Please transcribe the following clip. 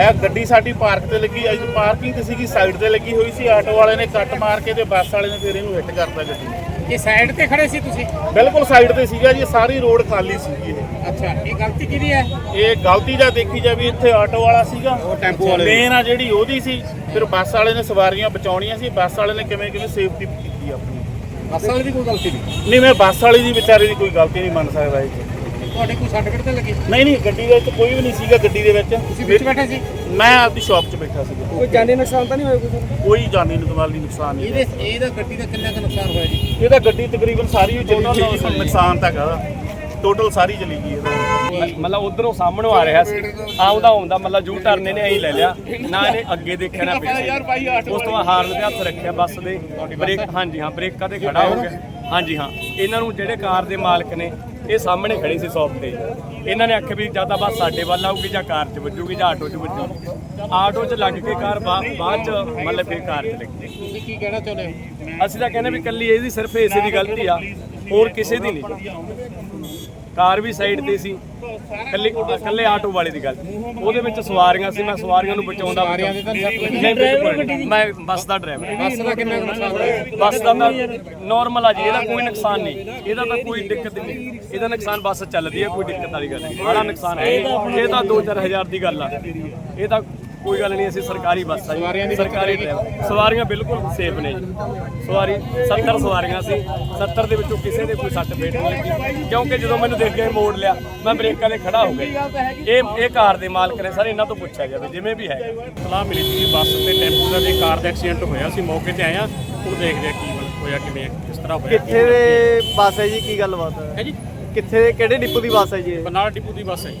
ਇਹ ਗੱਡੀ ਸਾਡੀ ਪਾਰਕ ਤੇ ਲੱਗੀ ਅੱਜ ਪਾਰਕਿੰਗ ਤੇ ਸੀਗੀ, ਸਾਈਡ ਤੇ ਲੱਗੀ ਹੋਈ ਸੀ। ਆਟੋ ਵਾਲੇ ਨੇ ਕੱਟ ਮਾਰ ਕੇ ਤੇ ਬੱਸ ਵਾਲੇ ਨੇ ਫਿਰ ਇਹਨੂੰ ਹਿੱਟ ਕਰਤਾ ਗੱਡੀ। ਇਹ ਸਾਈਡ ਤੇ ਖੜੇ ਸੀ ਤੁਸੀਂ? ਬਿਲਕੁਲ ਸਾਈਡ ਤੇ ਸੀਗਾ ਜੀ ਸਾਰੀ ਰੋਡ ਖਾਲੀ ਸੀਗੀ ਇਹ। ਅੱਛਾ ਇਹ ਗਲਤੀ ਕਿਹਦੀ ਹੈ? ਇਹ ਗਲਤੀ ਦਾ ਦੇਖੀ ਜਾਵੇ ਇੱਥੇ ਆਟੋ ਵਾਲਾ ਸੀਗਾ। ਉਹ ਟੈਂਪੂ ਵਾਲੇ। ਮੇਨ ਆ ਜਿਹੜੀ ਉਹਦੀ ਸੀ। ਫਿਰ ਬੱਸ ਵਾਲੇ ਨੇ ਸਵਾਰੀਆਂ ਬਚਾਉਣੀਆਂ ਸੀ ਬੱਸ ਵਾਲੇ ਨੇ ਕਿਵੇਂ ਕਿਵੇਂ ਸੇਫਟੀ ਕੀਤੀ ਆਪਣੀ। ਬੱਸ ਵਾਲੇ ਦੀ ਕੋਈ ਗਲਤੀ ਨਹੀਂ? ਨਹੀਂ ਮੈਂ ਬੱਸ ਵਾਲੇ ਦੀ ਵਿਚਾਰੇ ਦੀ ਕੋਈ ਗਲਤੀ ਨਹੀਂ ਮੰਨ ਸਕਦਾ ਇਹ। ਤੁਹਾਡੇ ਕੋਈ ਸਰਟੀਫਿਕੇਟ ਤੇ ਲੱਗੀ? ਨਹੀਂ ਨਹੀਂ ਗੱਡੀ ਦੇ ਵਿੱਚ ਕੋਈ ਵੀ ਨਹੀਂ ਸੀਗਾ ਗੱਡੀ ਦੇ ਵਿੱਚ। ਤੁਸੀਂ ਵਿੱਚ ਬੈਠੇ ਸੀ? ਮੈਂ ਆਪਦੀ ਸ਼ਾਪ 'ਚ ਬੈਠਾ ਸੀਗਾ। ਕੋਈ ਜਾਨੀ ਨੁਕਸਾਨ ਤਾਂ ਨਹੀਂ ਹੋਇਆ ਕੋਈ ਕੋਈ ਜਾਨੀ ਨੁਕਸਾਨੀ ਨੁਕਸਾਨ ਨਹੀਂ ਹੋਇਆ। ਇਹਦੇ ਇਹਦਾ ਗੱਡੀ ਦਾ ਕਿੰਨਾ ਕੁ ਨੁਕਸਾਨ ਹੋਇਆ ਜੀ? ਇਹ ਤਾਂ ਗੱਡੀ ਤਕਰੀਬਨ ਸਾਰੀ ਹੀ ਚਲੀ ਗਈ। ਜੀ, ਨੁਕਸਾਨ ਤੱਕ ਆ ਟੋਟਲ ਸਾਰੀ ਚਲੀ ਗਈ ਇਹਦਾ। ਮਤਲਬ ਉਧਰੋਂ ਸਾਹਮਣੋਂ ਆ ਰਿਹਾ ਸੀ। ਆਉਂਦਾ ਆਉਂਦਾ ਮਤਲਬ ਜੂ ਟਰਨ ਇਹਨੇ ਐਂ ਲੈ ਲਿਆ। ਨਾ ਇਹਨੇ ਅੱਗੇ ਦੇਖਿਆ ਨਾ ਪਿੱਛੇ। ਉਸ ਤੋਂ ਬਾਅਦ ਹਾਰਨ ਤੇ ਹੱਥ ਰੱਖਿਆ ਬੱਸ ਦੇ। ਬ੍ਰੇਕ ਹਾਂਜੀ ਹਾਂ ਬ੍ਰੇਕਾਂ ਤੇ ਖੜਾ ਹੋ ਗਿਆ। ਹਾਂਜੀ ਹਾਂ। ਇਹਨਾਂ ਨੂੰ ਜਿਹੜੇ ਕਾਰ ਦੇ ਮਾਲਕ ਨੇ ਇਹ ਸਾਹਮਣੇ ਖੜੇ ਸੀ ਸ਼ੌਪ ਤੇ। ਇਹਨਾਂ ਨੇ ਆਖਿਆ ਵੀ ਜਾਂ ਤਾਂ ਬੱਸ ਸਾਡੇ ਵੱਲ ਆਊਗੀ ਜਾਂ ਕਾਰ 'ਚ ਵੱਜੂਗੀ ਜਾਂ ਆਟੋ 'ਚ ਵੱਜੂਗੀ ਆਟੋ 'ਚ ਲੱਗ ਕੇ ਕਾਰ ਬਾਅਦ 'ਚ ਮਤਲਬ ਫਿਰ ਕਾਰ 'ਚ ਲੱਗੀ। ਤੁਸੀਂ ਕੀ ਕਹਿਣਾ ਚਾਹੁੰਦੇ ਹੋ? ਅਸੀਂ ਤਾਂ ਕਹਿੰਦੇ ਵੀ ਕੱਲੀ ਇਹਦੀ ਸਿਰਫ ਇਸੇ ਦੀ ਗਲਤੀ ਆ ਹੋਰ ਕਿਸੇ ਦੀ ਨਹੀਂ। ਕਾਰ ਵੀ ਸਾਈਡ ਤੇ ਸੀ। ਕੱਲੀ ਕੱਲੇ ਆਟੋ ਵਾਲੇ ਦੀ ਗਲਤੀ ਉਹਦੇ ਵਿੱਚ ਸਵਾਰੀਆਂ ਸੀ ਮੈਂ ਸਵਾਰੀਆਂ ਨੂੰ ਬਚਾਉਂਦਾ। ਮੈਂ ਬੱਸ ਦਾ ਡਰਾਈਵਰ ਬੱਸ ਦਾ ਕਿੰਨਾ ਨੁਕਸਾਨ ਹੋਇਆ? ਬੱਸ ਦਾ ਤਾਂ ਨਾਰਮਲ ਆ ਜੀ ਇਹਦਾ ਕੋਈ ਨੁਕਸਾਨ ਨਹੀਂ। ਇਹਦਾ ਤਾਂ ਕੋਈ ਦਿੱਕਤ ਨਹੀਂ। ਇਹਦਾ ਨੁਕਸਾਨ ਬੱਸ ਚੱਲਦੀ ਹੈ ਕੋਈ ਦਿੱਕਤ ਵਾਲੀ ਗੱਲ ਨਹੀਂ। ਬੜਾ ਨੁਕਸਾਨ ਹੈ। ਇਹ ਤਾਂ 2-4000 ਦੀ ਗੱਲ ਆ। ਇਹ ਤਾਂ ਕੋਈ ਗੱਲ ਨਹੀਂ ਅਸੀਂ ਸਰਕਾਰੀ ਬੱਸ ਆ ਜੀ। ਦੀ ਸਰਕਾਰੀ। ਸਵਾਰੀਆਂ ਬਿਲਕੁਲ ਸੇਫ ਨੇ ਜੀ। ਸਵਾਰੀ 70 ਸਵਾਰੀਆਂ ਸੀ। 70 ਦੇ ਵਿੱਚੋਂ ਕਿਸੇ ਦੇ ਕੋਈ ਸੱਟ ਫੇਟ ਨਹੀਂ ਲੱਗੀ। ਕਿਉਂਕਿ ਜਦੋਂ ਮੈਨੂੰ ਦੇਖ ਕੇ ਮੋੜ ਲਿਆ ਮੈਂ ਬ੍ਰੇਕਾਂ ਤੇ ਖੜਾ ਹੋ ਗਿਆ ਇਹ ਇਹ ਕਾਰ ਦੇ ਮਾਲਕ ਨੇ ਸਰ ਇਹਨਾਂ ਤੋਂ ਪੁੱਛਿਆ ਜਾਵੇ ਜਿਵੇਂ ਵੀ ਹੈ ਸਲਾਹ ਮਿਲੀ ਸੀ ਬੱਸ ਤੇ ਟੈਂਪੂ ਦਾ ਤੇ ਕਾਰ ਦਾ ਐਕਸੀਡੈਂਟ ਹੋਇਆ ਸੀ ਮੌਕੇ ਤੇ ਆਇਆ ਹੁਣ ਦੇਖਦੇ ਆ ਕੀ ਹੋਇਆ ਕਿਵੇਂ ਕਿਸ ਤਰ੍ਹਾਂ ਹੋਇਆ ਕਿੱਥੇ ਦੇ ਬੱਸ ਹੈ ਜੀ? ਕੀ ਗੱਲਬਾਤ ਹੈ? ਹੈ ਜੀ। ਕਿੱਥੇ ਦੇ ਕਿਹੜੇ ਡਿਪੂ ਦੀ ਬੱਸ ਹੈ ਜੀ ਇਹ? ਬਰਨਾਲਾ ਡਿਪੂ ਦੀ ਬੱਸ ਹੈ ਜੀ।